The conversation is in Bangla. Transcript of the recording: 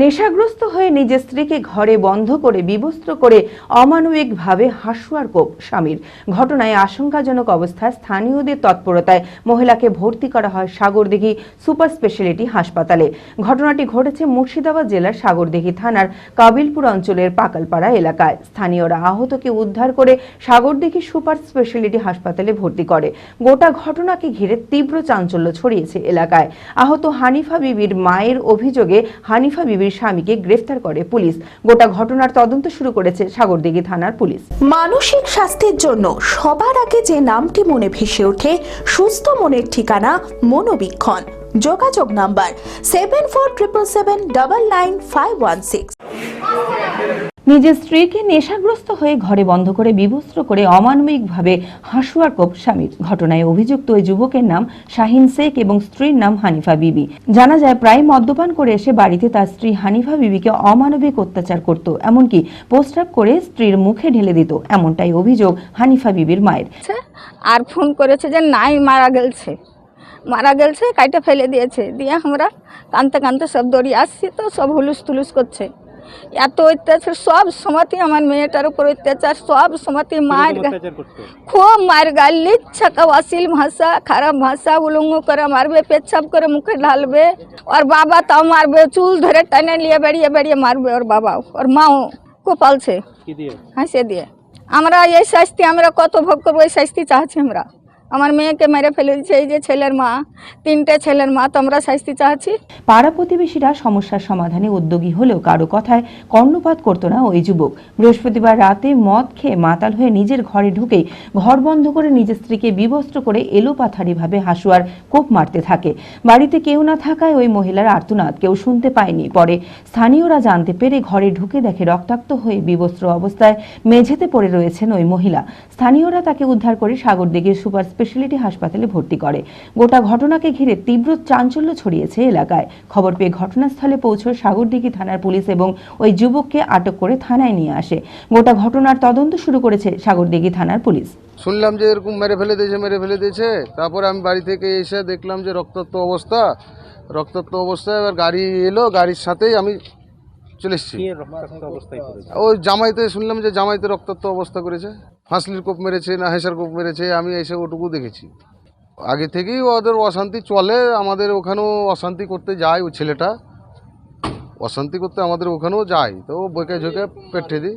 নেশাগ্রস্ত হয়ে নিজের স্ত্রীকে ঘরে বন্ধ করে বিবস্ত্র করে অমানবিকভাবে হাসুয়ার কোপ স্বামীর। ঘটনায় আশঙ্কাজনক অবস্থায় স্থানীয়দের তৎপরতায় মহিলাকে ভর্তি করা হয় সাগরদিঘি সুপার স্পেশালিটি হাসপাতালে। ঘটনাটি ঘটেছে মুর্শিদাবাদ জেলার সাগরদিঘি থানার কাবিলপুর অঞ্চলের পাকালপাড়া এলাকায়। স্থানীয়রা আহতকে উদ্ধার করে সাগরদিঘি সুপার স্পেশালিটি হাসপাতালে ভর্তি করে। গোটা ঘটনাকে ঘিরে তীব্র চাঞ্চল্য ছড়িয়েছে এলাকায়। আহত হানিফা বিবির মায়ের অভিযোগে হানিফা বিবির স্বামীকে গ্রেফতার করে পুলিশ। গোটা ঘটনার তদন্ত শুরু করেছে সাগরদিঘি থানার পুলিশ। মানসিক স্বাস্থ্যের জন্য সবার আগে যে নামটি মনে ভেসে ওঠে, সুস্থ মনের ঠিকানা মনোবীক্ষণ। যোগাযোগ number seven four triple seven double nine five one six নিজের স্ত্রীকে নেশাগ্রস্ত হয়ে ঘরে বন্ধ করে বিবস্ত্র করে অমানবিকভাবে হাসুয়ার কোপ স্বামীর ঘটনায় অভিযুক্ত ওই যুবকের নাম শাহিন শেখ এবং স্ত্রীর নাম হানিফা বিবি। জানা যায়, প্রায় মদ্যপান করে এসে বাড়িতে তার স্ত্রী হানিফা বিবিকে অমানবিক অত্যাচার করত, এমনকি পোস্টাপ করে স্ত্রীর মুখে ঢেলে দিত, এমনটাই অভিযোগ হানিফা বিবির মায়ের। গেছে আর ফোন করেছে যে নাই, মারা গেলছে। মারা গেলছে, কাইটা ফেলে দিয়েছে। দিয়ে আমরা কানতে কানতে সব দৌড়িয়ে আসছি, তো সব হুলুস তুলুস করছে। এত অত্যাচার সব সময়তে আমার মেয়েটার উপর অত্যাচার সব সময়তে গা- খুব মার গালি ছাকা অশ্লীল ভাষা খারাপ ভাষা উলঙ্গ করে মারবে পেচ্ছাপ করে মুখে ঢালবে। ওর বাবা তাও মারবে চুল ধরে টানে নিয়ে বেরিয়ে বেরিয়ে মারবে ওর বাবাও। ওর মাও কোপালছে হাসে দিয়ে। আমরা এই শাস্তি আমরা কত ভোগ করব এই শাস্তি চাচ্ছি আমরা। আমার মেয়েকে মেরে ফেলে দিচ্ছে এই যে ছেলের মা, তিনটে ছেলের মা, তোমরা শাস্তি চাচ্ছি? পাড়া প্রতিবেশীরা সমস্যার সমাধানে উদ্যোগী হলেও কারও কথায় কর্ণপাত করতো না ওই যুবক। বৃহস্পতিবার রাতে মদ খেয়ে মাতাল হয়ে নিজের ঘরে ঢুকে ঘর বন্ধ করে নিজের স্ত্রীকে বিবস্ত্র করে এলোপাথারিভাবে হাসুয়ার কোপ মারতে থাকে। বাড়িতে কেউ না থাকায় ওই মহিলার আর্তনাদ কেউ শুনতে পায়নি। পরে স্থানীয়রা জানতে পেরে ঘরে ঢুকে দেখে রক্তাক্ত হয়ে বিবস্ত্র অবস্থায় মেঝেতে পড়ে রয়েছেন ওই মহিলা। স্থানীয়রা তাকে উদ্ধার করে সাগরদিঘির সুপার স্পেশালিটি হাসপাতালে ভর্তি করে। গোটা ঘটনাকে ঘিরে তীব্র চাঞ্চল্য ছড়িয়েছে এলাকায়। খবর পেয়ে ঘটনাস্থলে পৌঁছয় সাগরদিঘি থানার পুলিশ এবং ওই যুবককে আটক করে থানায় নিয়ে আসে। গোটা ঘটনার তদন্ত শুরু করেছে সাগরদিঘি থানার পুলিশ। শুনলাম যে এরকম মেরে ফেলে দিয়েছে, মেরে ফেলে দিয়েছে। তারপরে আমি বাড়ি থেকে এসে দেখলাম যে রক্তাক্ত অবস্থা। রক্তাক্ত অবস্থায় এবার গাড়ি এলো, গাড়ির সাথেই আমি চলে এসেছি। ওই জামাইতে শুনলাম যে জামাইতে রক্তাক্ত অবস্থা করেছে। ফাঁসলির কোপ মেরেছে না হেসার কোপ মেরেছে আমি এসে ওটুকু দেখেছি। আগে থেকেই ওদের অশান্তি চলে আমাদের ওখানেও অশান্তি করতে যায় ওই ছেলেটা। অশান্তি করতে আমাদের ওখানেও যায়। তো ও বইকে ঝোঁকে পেটে দিই।